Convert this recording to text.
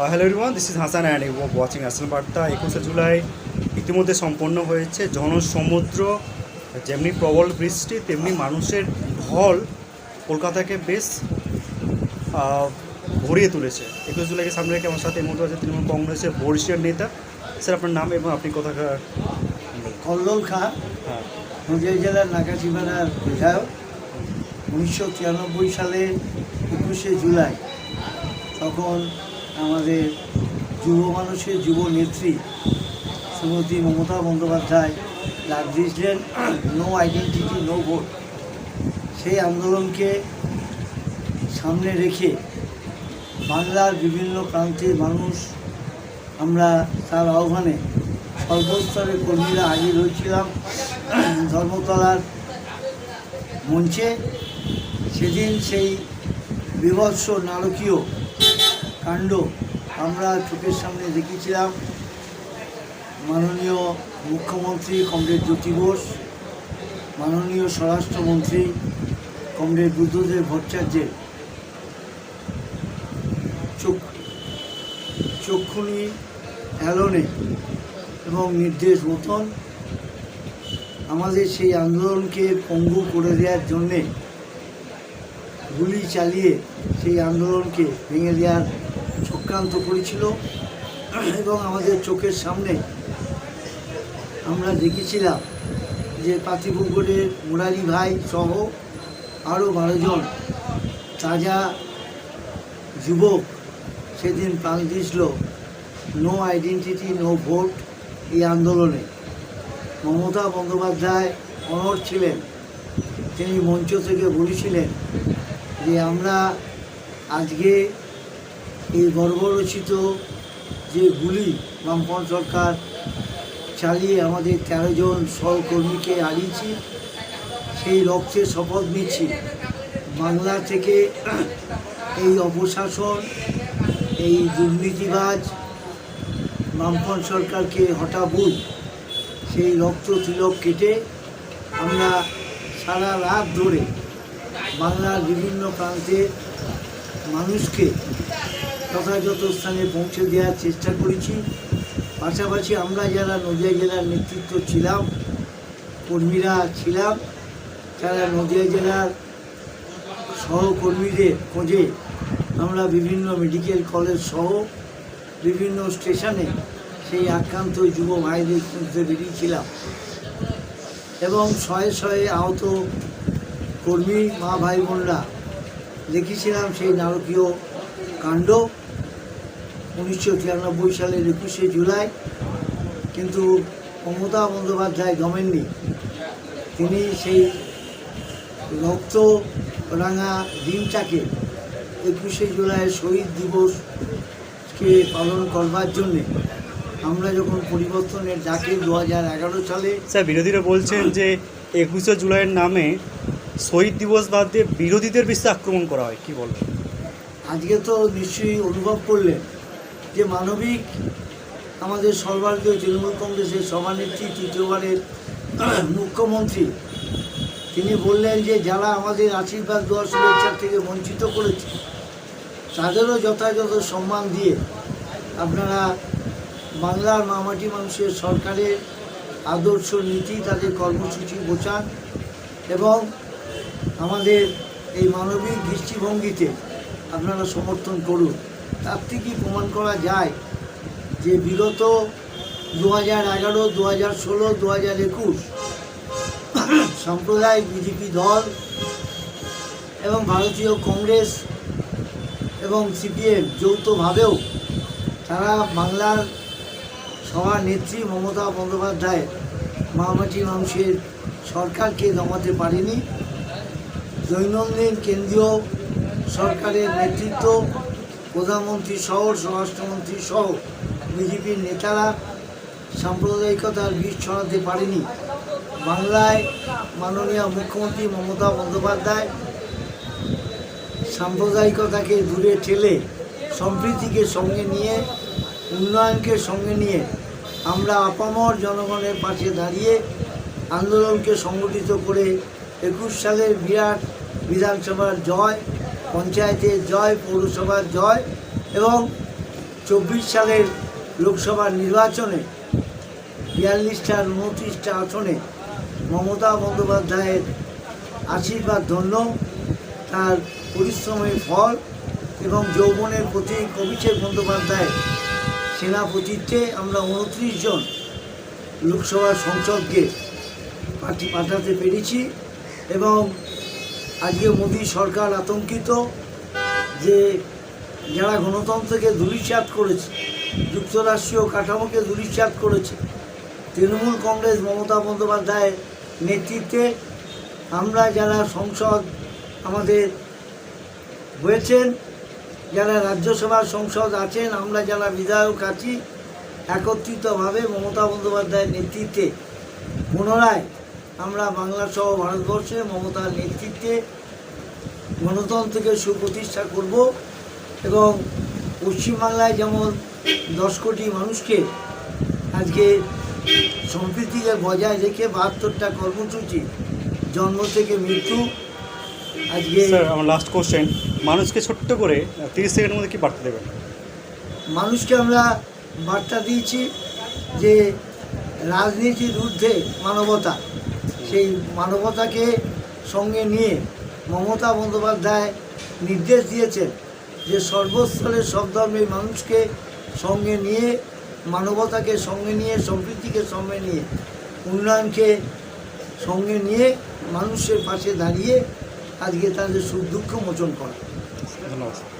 Hello everyone this is Hasan and you watching আসল বার্তা একুশে জুলাই ইতিমধ্যে সম্পন্ন হয়েছে জনসমুদ্র যেমনি প্রবল বৃষ্টি তেমনি মানুষের ঢল কলকাতাকে বেশ আহ, ভরিয়ে তুলেছে। একুশে জুলাইকে সামনে রেখে আমার সাথে এই মুহূর্তে আছে তৃণমূল কংগ্রেসের বরিশিয়ার নেতা। স্যার আপনার নাম এবং আপনি কোথাকার? কল্লোল খাঁ হ্যাঁ। নদিয়া জেলার নাগাছিপাড়ার বিধায়ক। উনিশশো তিরানব্বই সালে একুশে জুলাই তখন আমাদের যুব মানুষের যুব নেত্রী শ্রীমতী মমতা বন্দ্যোপাধ্যায় ডাক দিয়েছিলেন নো আইডেন্টিটি নো ভোট সেই আন্দোলনকে সামনে রেখে বাংলার বিভিন্ন প্রান্তের মানুষ আমরা তার আহ্বানে সর্বস্তরের কর্মীরা হাজির হয়েছিলাম ধর্মতলার মঞ্চে। সেদিন সেই বিভৎস নারকীয় কাণ্ড আমরা চোখের সামনে দেখেছিলাম মাননীয় মুখ্যমন্ত্রী কমরেড জ্যোতি ঘোষ মাননীয় স্বরাষ্ট্রমন্ত্রী কমরেড বুদ্ধদেব ভট্টাচার্যের চোখ চক্ষুনি অ্যালনে এবং নির্দেশ মতন আমাদের সেই আন্দোলনকে পঙ্গু করে দেওয়ার জন্যে গুলি চালিয়ে সেই আন্দোলনকে ভেঙে দেওয়ার চক্রান্ত করেছিল। এবং আমাদের চোখের সামনে আমরা দেখেছিলাম যে পাতিপুকুরের মুরারি ভাই সহ আরও বারোজন তাজা যুবক সেদিন প্রাণ দিয়েছিল। নো আইডেন্টিটি নো ভোট এই আন্দোলনে। মমতা বন্দ্যোপাধ্যায় অনড় ছিলেন। তিনি মঞ্চ থেকে বলেছিলেন যে, আমরা আজকে এই গর্বরচিত যে গুলি বামপন সরকার চালিয়ে আমাদের তেরো জন সহকর্মীকে হারিয়েছি, সেই লক্ষ্যে শপথ নিচ্ছি। বাংলা থেকে এই অপশাসন, এই দুর্নীতিবাজ বামপন সরকারকে হঠাবুই সেই রক্ত তিলক কেটে আমরা সারা রাত ধরে বাংলার বিভিন্ন প্রান্তের মানুষকে যথাযথ স্থানে পৌঁছে দেওয়ার চেষ্টা করেছি, পাশাপাশি আমরা যারা নদিয়া জেলার নেতৃত্ব ছিলাম, কর্মীরা ছিলাম, যারা নদিয়া জেলার সহকর্মীদের খোঁজে আমরা বিভিন্ন মেডিকেল কলেজ সহ বিভিন্ন স্টেশনে সেই আক্রান্ত যুব ভাইদের খুঁজতে বেরিয়েছিলাম এবং শয়ে শয়ে আহত কর্মী মা ভাই বোনরা দেখেছিলাম সেই নারকীয় কাণ্ড। উনিশশো তিরানব্বই সালের একুশে জুলাই কিন্তু মমতা বন্দ্যোপাধ্যায় দমেননি তিনি সেই রক্ত রাঙা দিনটাকে একুশে জুলাই শহীদ দিবসকে পালন করবার জন্যে আমরা যখন পরিবর্তনের ডাকে দু হাজার এগারো সালে স্যার বিরোধীরা বলছেন যে একুশে জুলাইয়ের নামে শহীদ দিবস বাদ দিয়ে বিরোধীদের বেশি আক্রমণ করা হয়। কি বলবেন? আজকে তো নিশ্চয়ই অনুভব করলেন। যে মানবিক আমাদের সর্বভারতীয় তৃণমূল কংগ্রেসের সভানেত্রী, তৃতীয়বারের মুখ্যমন্ত্রী, তিনি বললেন যে যারা আমাদের আশীর্বাদ দেওয়া শুভেচ্ছা থেকে বঞ্চিত করেছে, তাদেরও যথাযথ সম্মান দিয়ে আপনারা বাংলার মামাটি মানুষের সরকারের আদর্শ নীতি, তাদের কর্মসূচি বোঝান এবং আমাদের এই মানবিক দৃষ্টিভঙ্গিতে আপনারা সমর্থন করুন। তার থেকেই প্রমাণ করা যায় যে বিগত দু হাজার এগারো দু হাজার ষোলো দু হাজার একুশ সাম্প্রদায়িক বিজেপি দল এবং ভারতীয় কংগ্রেস এবং সিপিএম যৌথভাবেও তারা বাংলার সভা নেত্রী মমতা বন্দ্যোপাধ্যায়, মামাটি মানুষের সরকারকে দমাতে পারেনি। দৈনন্দিন কেন্দ্রীয় সরকারের নেতৃত্ব প্রধানমন্ত্রী সহ, স্বরাষ্ট্রমন্ত্রী সহ বিজেপির নেতারা সাম্প্রদায়িকতার বীজ ছড়াতে পারেনি। বাংলায় মাননীয় মুখ্যমন্ত্রী মমতা বন্দ্যোপাধ্যায় সাম্প্রদায়িকতাকে দূরে ঠেলে সম্প্রীতিকে সঙ্গে নিয়ে, উন্নয়নকে সঙ্গে নিয়ে আমরা আপামর জনগণের পাশে দাঁড়িয়ে আন্দোলনকে সংগঠিত করে একুশ সালের বিরাট বিধানসভার জয় পঞ্চায়েতের জয়, পৌরসভার জয় এবং চব্বিশ সালের লোকসভা নির্বাচনে বিয়াল্লিশটা, উনত্রিশটা আসনে মমতা বন্দ্যোপাধ্যায়ের আশীর্বাদ ধন্য। তার পরিশ্রমের ফল এবং যৌবনের প্রতীক অভিষেক বন্দ্যোপাধ্যায় সেনাপতিত্বে আমরা উনত্রিশ জন লোকসভা সংসদকে পাঠি পাঠাতে পেরেছি এবং আজকে মোদী সরকার আতঙ্কিত যে যারা গণতন্ত্রকে ধূলিসাৎ করেছে, যুক্তরাষ্ট্রীয় কাঠামোকে ধূলিসাৎ করেছে, তৃণমূল কংগ্রেস মমতা বন্দ্যোপাধ্যায়ের নেতৃত্বে আমরা যারা সংসদ আমাদের হয়েছেন, যারা রাজ্যসভার সংসদ আছেন, আমরা যারা বিধায়ক আছি, একত্রিতভাবে মমতা বন্দ্যোপাধ্যায়ের নেতৃত্বে পুনরায় আমরা বাংলা সহ ভারতবর্ষে মমতার নেতৃত্বে গণতন্ত্রকে সুপ্রতিষ্ঠা করব এবং পশ্চিমবাংলায় যেমন দশ কোটি মানুষকে আজকে সম্প্রীতিকে বজায় রেখে বাহাত্তরটা কর্মসূচি জন্ম থেকে মৃত্যু আজকে আমার লাস্ট কোশ্চেন মানুষকে ছোট্ট করে তিরিশ সেকেন্ডের মধ্যে কি বার্তা দেবেন? মানুষকে আমরা বার্তা দিয়েছি যে রাজনীতির ঊর্ধ্বে মানবতা। সেই মানবতাকে সঙ্গে নিয়ে মমতা বন্দ্যোপাধ্যায় নির্দেশ দিয়েছেন যে সর্বস্তরের সব ধর্মের মানুষকে সঙ্গে নিয়ে, মানবতাকে সঙ্গে নিয়ে, সম্প্রীতিকে সঙ্গে নিয়ে, উন্নয়নকে সঙ্গে নিয়ে মানুষের পাশে দাঁড়িয়ে আজকে তাদের সুখ দুঃখ মোচন করা। ধন্যবাদ।